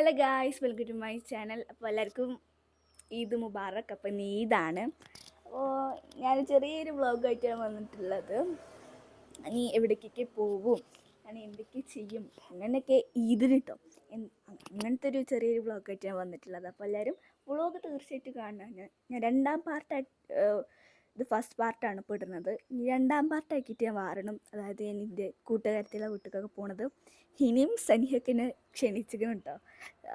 Hello guys welcome to my channel അപ്പോൾ എല്ലാവർക്കും ഈദ് മുബാറക്. അപ്പം ഇന്ന് ഈദാണ്. അപ്പോൾ ഞാൻ ചെറിയൊരു വ്ളോഗായിട്ടാണ് വന്നിട്ടുള്ളത്. നീ എവിടേക്കൊക്കെ പോവും ഞാൻ എന്തൊക്കെ ചെയ്യും അങ്ങനെയൊക്കെ ഈദിന് കിട്ടും അങ്ങനത്തെ ഒരു ചെറിയൊരു വ്ളോഗായിട്ടാണ് വന്നിട്ടുള്ളത്. അപ്പോൾ എല്ലാവരും വ്ളോഗ് തീർച്ചയായിട്ടും കാണാൻ ഞാൻ രണ്ടാം പാർട്ടായിട്ട് ഇത് ഫസ്റ്റ് പാർട്ടാണ് ഇപ്പോൾ ഇടുന്നത്. ഇനി രണ്ടാം പാർട്ടാക്കിയിട്ട് ഞാൻ മാറണം. അതായത് ഞാൻ എന്റെ കൂട്ടുകാരത്തിലെ വീട്ടിലേക്കൊക്കെ പോണത് ഇനിയും സനിഹക്കിനെ എന്നെ കേട്ടോ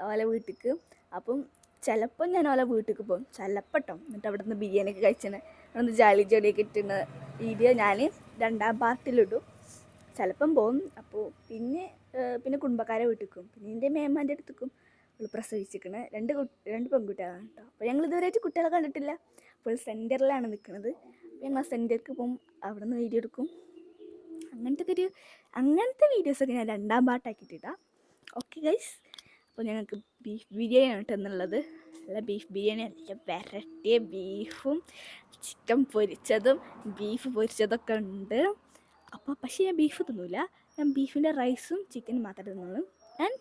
ഓലെ വീട്ടിലേക്ക് അപ്പം ചിലപ്പോൾ ഞാൻ ഓലെ വീട്ടിലേക്ക് പോകും. ചിലപ്പോൾ എന്നിട്ട് അവിടെ നിന്ന് ബിരിയാണി ഒക്കെ കഴിച്ചാണ് അവിടെ നിന്ന് ജാലി ജോലിയൊക്കെ ഇട്ടുന്ന വീഡിയോ ഞാൻ രണ്ടാം പാർട്ടിലിടും ചിലപ്പം പോകും. അപ്പോൾ പിന്നെ പിന്നെ കുടുംബക്കാരെ വീട്ടിലേക്കും പിന്നെ എന്റെ മേമാന്റെ അടുത്തേക്കും അവൾ പ്രസവിച്ചിരിക്കുന്നത് രണ്ട് രണ്ട് പെൺകുട്ടികളാണ് കേട്ടോ. അപ്പോൾ ഞങ്ങൾ ഇതുവരെയായിട്ട് കുട്ടികളെ കണ്ടിട്ടില്ല. അപ്പോൾ സെന്ററിലാണ് നിൽക്കുന്നത് ഞങ്ങൾ സെന്ററിലേക്ക് പോകും അവിടെ നിന്ന് വീഡിയോ എടുക്കും. അങ്ങനത്തെ ഒരു അങ്ങനത്തെ വീഡിയോസൊക്കെ ഞാൻ രണ്ടാം പാട്ടാക്കിയിട്ടിട്ടാണ് ഓക്കെ ഗൈസ് അപ്പോൾ ഞങ്ങൾക്ക് ബീഫ് ബിരിയാണി ആണ് എന്നുള്ളത് നല്ല ബീഫ് ബിരിയാണി നല്ല വരട്ടിയ ബീഫും ചിക്കൻ പൊരിച്ചതും ബീഫ് പൊരിച്ചതൊക്കെ ഉണ്ട്. അപ്പോൾ പക്ഷേ ഞാൻ ബീഫ് തിന്നില്ല ഞാൻ ബീഫിന്റെ റൈസും ചിക്കനും മാത്രമേ തിന്നുള്ളൂ. ഞാൻ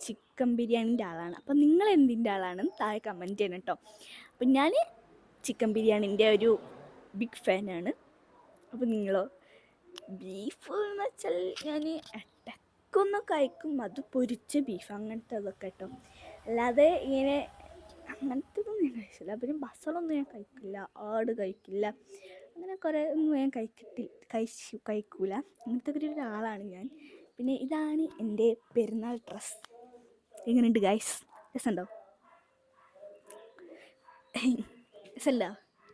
ചിക്കൻ ബിരിയാണിന്റെ ആളാണ്. അപ്പം നിങ്ങൾ എന്തിന്റെ ആളാണ്? താഴെ കമന്റ് ചെയ്യണം കേട്ടോ. അപ്പം ഞാൻ ചിക്കൻ ബിരിയാണിന്റെ ഒരു ബിഗ് ഫാനാണ് അപ്പോൾ നിങ്ങളോ? ബീഫ് എന്ന് വെച്ചാൽ ഞാൻ ഇടയ്ക്കൊന്ന് കഴിക്കും. അത് പൊരിച്ച ബീഫ് അങ്ങനത്തെ അതൊക്കെ കേട്ടോ. അല്ലാതെ ഇങ്ങനെ അങ്ങനത്തെ ഒന്നും ഞാൻ കഴിച്ചില്ല. പിന്നെ ബസളൊന്നും ഞാൻ കഴിക്കില്ല. ആട് കഴിക്കില്ല. അങ്ങനെ കുറേ ഒന്നും ഞാൻ കഴിക്കത്തി കഴിച്ചു കഴിക്കൂല. അങ്ങനത്തെ ഒരു ഒരാളാണ് ഞാൻ. പിന്നെ ഇതാണ് എന്റെ പെരുന്നാൾ ഡ്രസ്സ് എങ്ങനെയുണ്ട് ഗൈസ് രസമുണ്ടോ? രസമല്ല.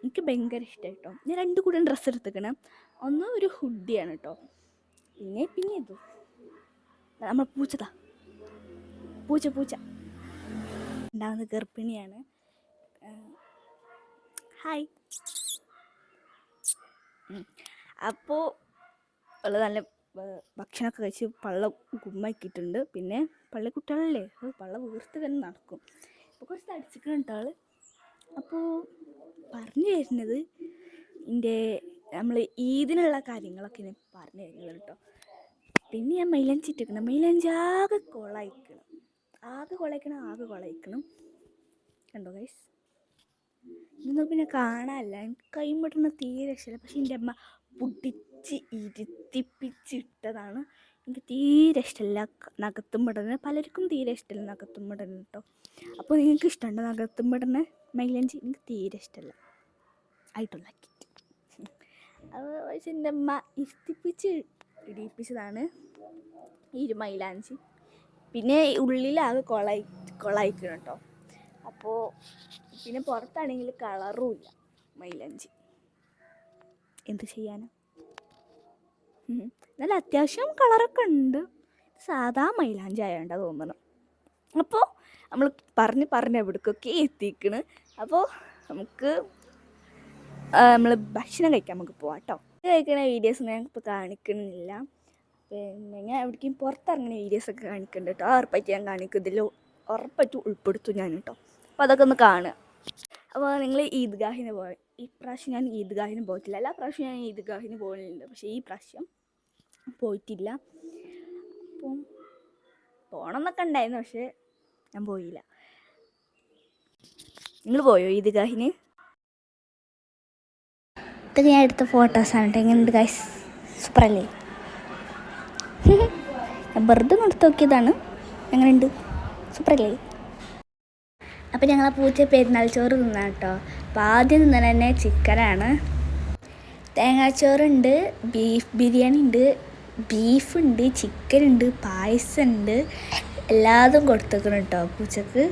എനിക്ക് ഭയങ്കര ഇഷ്ടമായി കേട്ടോ ഞാൻ രണ്ട് കൂടെ ഡ്രസ്സ് എടുത്തേക്കണം. ഒന്ന് ഒരു ഹുഡിയാണ് കേട്ടോ പിന്നെ പിന്നെ ഇത്. നമ്മൾ പൂച്ചതാ പൂച്ച പൂച്ച ഉണ്ടാകുന്ന ഗർഭിണിയാണ്. ഹായ് അപ്പോൾ ഉള്ള നല്ല ഭക്ഷണമൊക്കെ കഴിച്ച് പള്ള ഗുമ്മാക്കിയിട്ടുണ്ട്. പിന്നെ പള്ളിക്കുട്ടികളല്ലേ? അത് പള്ള വീർത്ത് തന്നെ നടക്കും. അപ്പോൾ കുറച്ച് തടിച്ചിട്ടുണ്ട് ആൾ. അപ്പോൾ പറഞ്ഞു തരുന്നത് എന്റെ നമ്മൾ ഈദിനുള്ള കാര്യങ്ങളൊക്കെ ഞാൻ പറഞ്ഞു തരുന്നത് കേട്ടോ പിന്നെ ഞാൻ മൈലാഞ്ചി ഇട്ടിരിക്കണം മൈലഞ്ചി ആകെ കൊളയിക്കണം. ആകെ കൊളയിക്കണം ആകെ കൊളയിക്കണം. കണ്ടോ ഗൈസ് ഇതൊന്നും പിന്നെ കാണാനല്ല. എനിക്ക് കൈമുട്ടുന്ന തീരെ രക്ഷയില്ല. പക്ഷെ എന്റെ അമ്മ പൊട്ടിച്ച് ഇരുത്തിപ്പിച്ചിട്ടതാണ്. എനിക്ക് തീരെ ഇഷ്ടമില്ല നഖത്തും പെടുന്നത്. പലർക്കും തീരെ ഇഷ്ടമില്ല നഖത്തും പെടുന്നത് കേട്ടോ അപ്പോൾ നിങ്ങൾക്ക് ഇഷ്ടമുണ്ടോ നഖത്തും പെടുന്നത് മൈലഞ്ചി? എനിക്ക് തീരെ ഇഷ്ടമല്ല. ആയിട്ടുണ്ടാക്കി അത് പക്ഷെ എന്റെ അമ്മ ഇരുത്തിപ്പിച്ച് ഇടിപ്പിച്ചതാണ് ഈ ഒരു മൈലാഞ്ചി. പിന്നെ ഉള്ളിലാകെ കൊളായി കൊളായിക്കണം കേട്ടോ അപ്പോൾ പിന്നെ പുറത്താണെങ്കിൽ കളറും ഇല്ല മൈലാഞ്ചി. എന്ത് ചെയ്യാനാ? നല്ല അത്യാവശ്യം കളറൊക്കെ ഉണ്ട്. സാധാ മൈലാഞ്ചി തോന്നുന്നു. അപ്പോൾ നമ്മൾ പറഞ്ഞ് പറഞ്ഞ് എവിടേക്കൊക്കെ എത്തിക്കണ്. അപ്പോൾ നമുക്ക് നമ്മൾ ഭക്ഷണം കഴിക്കാൻ നമുക്ക് പോവാം കേട്ടോ കഴിക്കുന്ന വീഡിയോസ് ഞാൻ ഇപ്പോൾ കാണിക്കണില്ല. പിന്നെ ഞാൻ എവിടേക്കും പുറത്തിറങ്ങുന്ന വീഡിയോസൊക്കെ കാണിക്കുന്നുണ്ട് കേട്ടോ ഉറപ്പായിട്ട് ഞാൻ കാണിക്കും. ഇതിൽ ഉറപ്പായിട്ട് ഉൾപ്പെടുത്തും ഞാൻ കേട്ടോ അപ്പോൾ അതൊക്കെ ഒന്ന് കാണുക. അപ്പോൾ നിങ്ങൾ ഈദ്ഗാഹിന് പോയി. ഈ പ്രാവശ്യം ഞാൻ ഈദ്ഗാഹിന് പോയിട്ടില്ല. എല്ലാ പ്രാവശ്യം ഞാൻ ഈദ്ഗാഹിന് പോകുന്നുണ്ട് പക്ഷേ ഈ പ്രാവശ്യം പോയിട്ടില്ല. അപ്പം പോകണം എന്നൊക്കെ ഉണ്ടായിരുന്നു. പക്ഷേ ഞാൻ പോയില്ല. നിങ്ങൾ പോയോ ഈദ്ഗാഹിന്? ഇതൊക്കെ ഞാൻ എടുത്ത ഫോട്ടോസാണ് എങ്ങനെയുണ്ട് ഗൈസ് സൂപ്പറല്ലേ? ഞാൻ വെറുതെ എടുത്ത് നോക്കിയതാണ്. എങ്ങനെയുണ്ട്? സൂപ്പറല്ലേ? അപ്പോൾ ഞങ്ങൾ പൂച്ച പെരുന്നാൾ ചോറ് തിന്നാം കേട്ടോ. അപ്പോൾ ആദ്യം തിന്നാൻ തന്നെ ചിക്കനാണ്. തേങ്ങാച്ചോറുണ്ട് ബീഫ് ബിരിയാണി ഉണ്ട് ബീഫുണ്ട് ചിക്കനുണ്ട് പായസമുണ്ട് എല്ലാതും കൊടുത്തേക്കണം കേട്ടോ പൂച്ചക്ക്.